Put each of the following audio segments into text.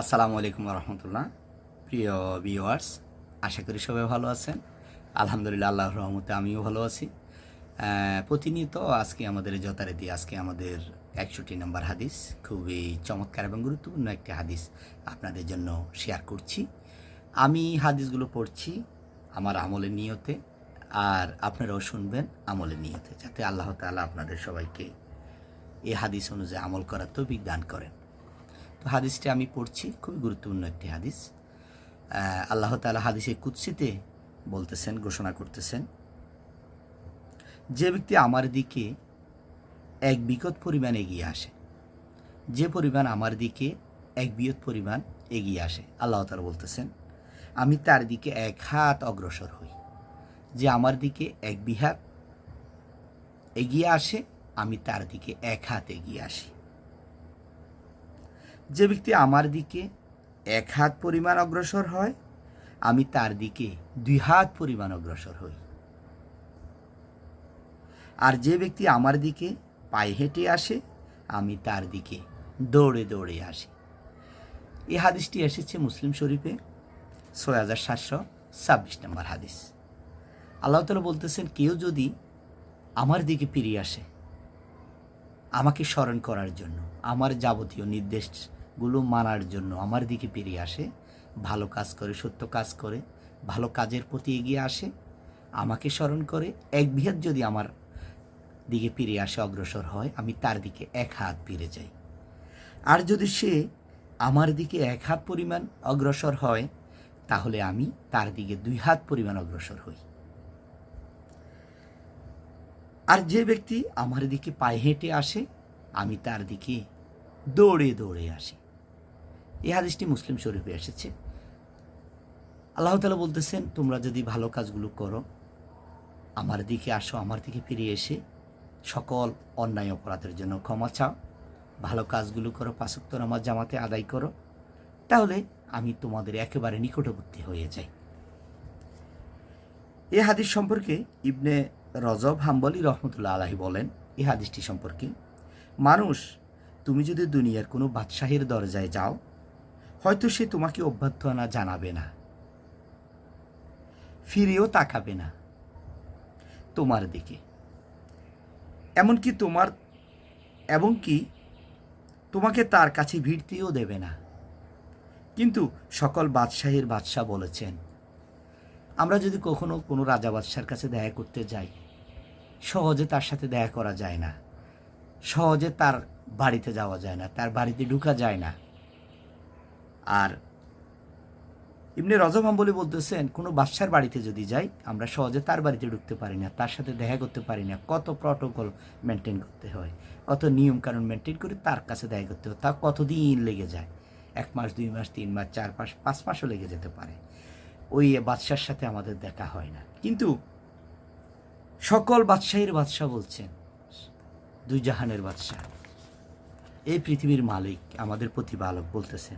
আসসালামু আলাইকুম রহমতুল্লাহ প্রিয় ভিউয়ার্স, আশা করি সবাই ভালো আছেন। আলহামদুলিল্লাহ আল্লাহ রহমতে আমিও ভালো আছি। প্রতিনিয়ত আজকে আমাদের যথারীতি আজকে আমাদের একষট্টি নম্বর হাদিস, খুবই চমৎকার এবং গুরুত্বপূর্ণ একটি হাদিস আপনাদের জন্য শেয়ার করছি। আমি হাদিসগুলো পড়ছি আমার আমলের নিয়তে, আর আপনারাও শুনবেন আমলের নিয়তে, যাতে আল্লাহ তাআলা আপনাদের সবাইকে এই হাদিস অনুযায়ী আমল করার তৌফিক দান করেন। তো হাদিসটি আমি পড়ছি, খুবই গুরুত্বপূর্ণ একটি হাদিস। আল্লাহ তালা হাদিসে কুৎসিতে বলতেছেন, ঘোষণা করতেছেন, যে ব্যক্তি আমার দিকে এক বিকট পরিমাণ এগিয়ে আসে, যে পরিমাণ আমার দিকে এক বিয়ত পরিমাণ এগিয়ে আসে, আল্লাহ তাআলা বলতেছেন, আমি তার দিকে এক হাত অগ্রসর হই। যে আমার দিকে এক বিহাত এগিয়ে আসে, আমি তার দিকে এক হাত এগিয়ে আসি। যে ব্যক্তি আমার দিকে এক হাত পরিমাণ অগ্রসর হয়, আমি তার দিকে দুই হাত পরিমাণ অগ্রসর হই। আর যে ব্যক্তি আমার দিকে পায়ে হেঁটে আসে, আমি তার দিকে দৌড়ে দৌড়ে আসি। এই হাদিসটি এসেছে মুসলিম শরীফে, ছয় হাজার সাতশো ছাব্বিশ নম্বর হাদিস। আল্লাহ তালা বলতেছেন, কেউ যদি আমার দিকে ফিরিয়ে আসে, আমাকে স্মরণ করার জন্য, আমার যাবতীয় নির্দেশগুলো মানার জন্য আমার দিকে পেরিয়ে আসে, ভালো কাজ করে, সত্য কাজ করে, ভালো কাজের প্রতি এগিয়ে আসে, আমাকে স্মরণ করে, এক বিহাত যদি আমার দিকে ফিরে আসে, অগ্রসর হয়, আমি তার দিকে এক হাত ফিরে যাই। আর যদি সে আমার দিকে এক হাত পরিমাণ অগ্রসর হয়, তাহলে আমি তার দিকে দুই হাত পরিমাণ অগ্রসর হই। আর যে ব্যক্তি আমার দিকে পায়ে হেঁটে আসে, আমি তার দিকে দৌড়ে দৌড়ে আসি। এই হাদিসটি মুসলিম শরীফে এসেছে। আল্লাহ তালা বলতেছেন, তোমরা যদি ভালো কাজগুলো করো, আমার দিকে আসো, আমার দিকে ফিরে এসে সকল অন্যায় অপরাধের জন্য ক্ষমা চাও। ভালো কাজগুলো করো পাঁচক্তর আমার জামাতে আদায় করো। তাহলে আমি তোমাদের একেবারে নিকটবর্তী হয়ে যাই। এ হাদিস সম্পর্কে ইবনে রজব হাম্বলি রহমতুল্লাহ আলাহি বলেন এই হাদিসটি সম্পর্কে, মানুষ, তুমি যদি দুনিয়ার কোনো বাদশাহের দরজায় যাও হয়তো সে তোমাকে অভ্যর্থনা জানাবে না। ফিরেও তাকাবে না তোমার দিকে। এমনকি তোমার এবং কি তোমাকে তার কাছে ভিড়তেও দেবে না। কিন্তু সকল বাদশাহের বাদশাহ বলেছেন, আমরা যদি কখনো কোনো রাজা বাদশার কাছে দেখা করতে যাই, সহজে তার সাথে দেখা করা যায় না। সহজে তার বাড়িতে যাওয়া যায় না, তার বাড়িতে ঢুকা যায় না। আর ইমনি রজব হাম্বলি বলতেছেন, কোনো বাদশার বাড়িতে যদি যাই, আমরা সহজে তার বাড়িতে ঢুকতে পারি না, তার সাথে দেখা করতে পারি না। কত প্রটোকল মেনটেন করতে হয়, কত নিয়ম কানুন মেনটেন করে তার কাছে দেখা করতে হয়, তা কতদিন লেগে যায়? এক মাস, দুই মাস, তিন মাস, চার মাস, পাঁচ মাসও লেগে যেতে পারে। ওই বাদশার সাথে আমাদের দেখা হয় না। কিন্তু সকল বাদশাহীর বাদশাহ বলছেন, দুই জাহানের বাদশাহ, এই পৃথিবীর মালিক, আমাদের প্রতিপালক বলতেছেন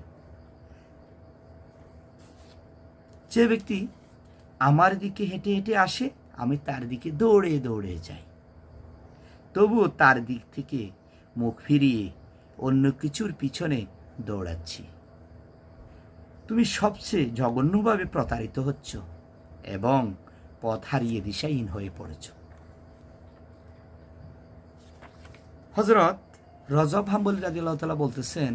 যে ব্যক্তি আমার দিকে হেঁটে হেঁটে আসে, আমি তার দিকে দৌড়ে দৌড়ে যাই। তবুও তার দিক থেকে মুখ ফিরিয়ে অন্য কিছুর পিছনে দৌড়াচ্ছি। তুমি সবচেয়ে জঘন্যভাবে প্রতারিত হচ্ছ এবং পথ হারিয়ে দিশাহীন হয়ে পড়েছ। হজরত রজব হাম্বলি রাজি আল্লাহ বলতেছেন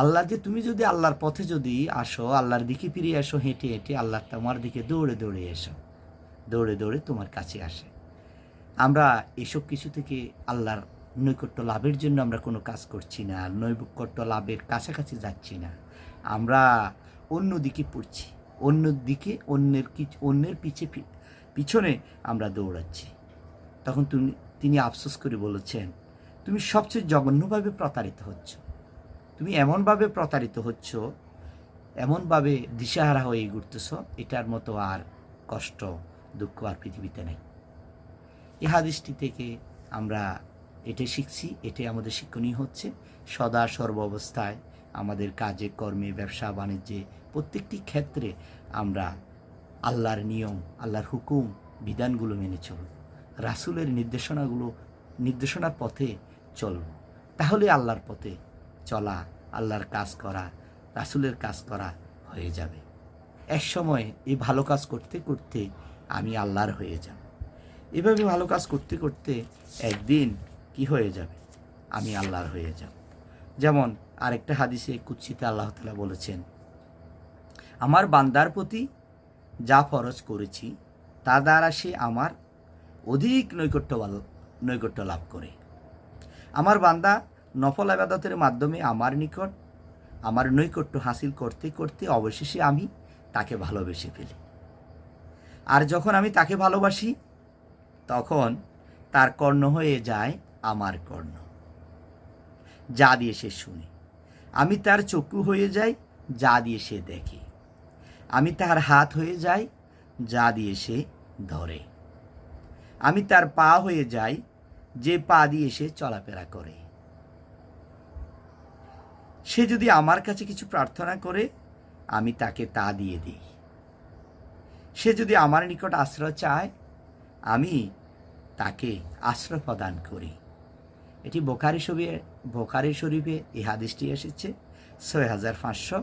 আল্লাহ যে তুমি যদি আল্লাহর পথে যদি আসো, আল্লাহর দিকে ফিরে আসো, হেঁটে হেঁটে আল্লাহ তোমার দিকে দৌড়ে দৌড়ে এসো, দৌড়ে দৌড়ে তোমার কাছে আসে। আমরা এসব কিছু থেকে আল্লাহর নৈকট্য লাভের জন্য আমরা কোনো কাজ করছি না, নৈকট্য লাভের কাছাকাছি যাচ্ছি না। আমরা অন্য দিকে পড়ছি, অন্য দিকে অন্যের কিছু অন্যের পিছে পিছনে আমরা দৌড়াচ্ছি। তখন তুমি, তিনি আফসোস করে বলেছেন, তুমি সবচেয়ে জঘন্যভাবে প্রতারিত হচ্ছ। তুমি এমনভাবে প্রতারিত হচ্ছ, এমনভাবে দিশাহারা হয়ে ঘুরতেছ, এটার মতো আর কষ্ট, দুঃখ আর পৃথিবীতে নেই। এই হাদিসটি থেকে আমরা এটাই শিখছি, এটাই আমাদের শিক্ষণীয় হচ্ছে। সদা সর্ব অবস্থায় আমাদের কাজে, কর্মে, ব্যবসা, বাণিজ্যে প্রত্যেকটি ক্ষেত্রে আমরা আল্লাহর নিয়ম, আল্লাহর হুকুম, বিধানগুলো মেনে চলব। রাসুলের নির্দেশনাগুলো, নির্দেশনার পথে চলব। তাহলে আল্লাহর পথে চলা, আল্লাহর কাজ করা, রাসুলের কাজ করা হয়ে যাবে। এক সময় এই ভালো কাজ করতে করতে আমি আল্লাহর হয়ে যাব। এভাবে ভালো কাজ করতে করতে একদিন কি হয়ে যাবে? আমি আল্লাহর হয়ে যাব। যেমন আরেকটা হাদিসে কুৎসিতে আল্লাহ তালা বলেছেন, আমার বান্দার প্রতি যা ফরজ করেছি, তা দ্বারা সে আমার অধিক নৈকট্য নৈকট্য লাভ করে। আমার বান্দা নফল আবাদতের মাধ্যমে আমার নিকট, আমার নৈকট্য হাসিল করতে করতে অবশেষে আমি তাকে ভালোবেসে ফেলি। আর যখন আমি তাকে ভালোবাসি, তখন তার কর্ণ হয়ে যায় আমার কর্ণ। যা দিয়ে সে শুনে। আমি তার চক্ষু হয়ে যাই, যা দিয়ে সে দেখে। আমি তার হাত হয়ে যাই, যা দিয়ে সে ধরে। আমি তার পা হয়ে যাই, যে পা দিয়ে সে চলাফেরা করে। সে যদি আমার কাছে কিছু প্রার্থনা করে, আমি তাকে তা দিয়ে দিই। সে যদি আমার নিকট আশ্রয় চায়, আমি তাকে আশ্রয় প্রদান করি। এটি বোখারি শরীফে বোখারি শরীফে এই হাদিসটি এসেছে, ছয় হাজার পাঁচশো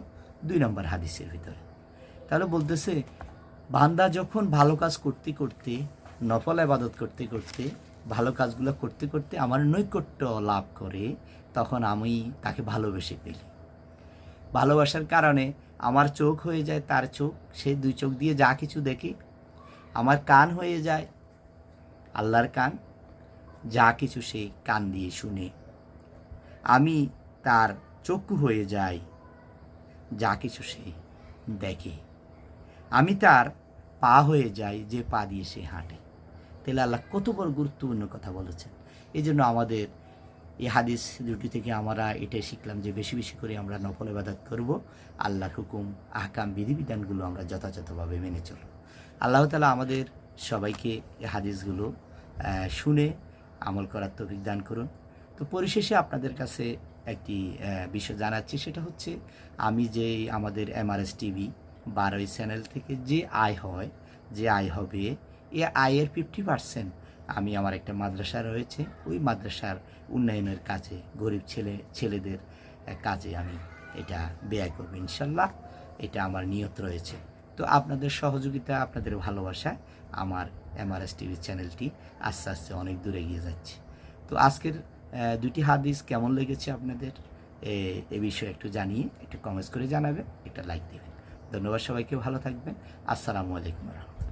দুই নম্বর হাদিসের ভিতরে। তাহলে বলতেছে, বান্দা যখন ভালো কাজ করতে করতে, নফল আবাদত করতে করতে, ভালো কাজগুলো করতে করতে আমার নৈকট্য লাভ করে তখন আমি তাকে ভালোবেসে ফেলি। ভালোবাসার কারণে আমার চোখ হয়ে যায় তার চোখ সেই দুই চোখ দিয়ে যা কিছু দেখে। আমার কান হয়ে যায় আল্লাহর কান, যা কিছু সে কান দিয়ে শুনে। আমি তার চক্ষু হয়ে যাই, যা কিছু সে দেখে। আমি তার পা হয়ে যাই, যে পা দিয়ে সে হাঁটে। তাহলে আল্লাহ কত বড় গুরুত্বপূর্ণ কথা বলেছেন। এই জন্য আমাদের এই হাদিস দুটি থেকে আমরা এটাই শিখলাম যে বেশি বেশি করে আমরা নফল ইবাদত করব, আল্লাহর হুকুম, আহকাম, বিধিবিধানগুলো আমরা যথাযথভাবে মেনে চলব। আল্লাহ তালা আমাদের সবাইকে এই হাদিসগুলো শুনে আমল করার তৌফিক দান করুন। তো পরিশেষে আপনাদের কাছে একটি বিষয় জানাচ্ছি, সেটা হচ্ছে আমি যে আমাদের এমআরএস টিভি বারোই চ্যানেল থেকে যে আয় হয়, যে আয় হবে, এ আয়ের ফিফটি পার্সেন্ট আমি আমার একটা মাদ্রাসা রয়েছে। ওই মাদ্রাসার উন্নয়নের কাজে গরিব ছেলে, ছেলেদের কাজে আমি এটা ব্যয় করব ইনশাল্লাহ। এটা আমার নিয়ত রয়েছে। তো আপনাদের সহযোগিতা, আপনাদের ভালোবাসা আমার এমআরএস টিভি চ্যানেলটি আস্তে আস্তে অনেক দূরে এগিয়ে যাচ্ছে। তো আজকের দুটি হাদিস কেমন লেগেছে আপনাদের? এ- বিষয়ে একটু জানিয়ে, একটু কমেন্টস করে জানাবেন, একটা লাইক দেবেন। ধন্যবাদ সবাইকে, ভালো থাকবেন। আসসালামু আলাইকুম রহমতুল্লাহ।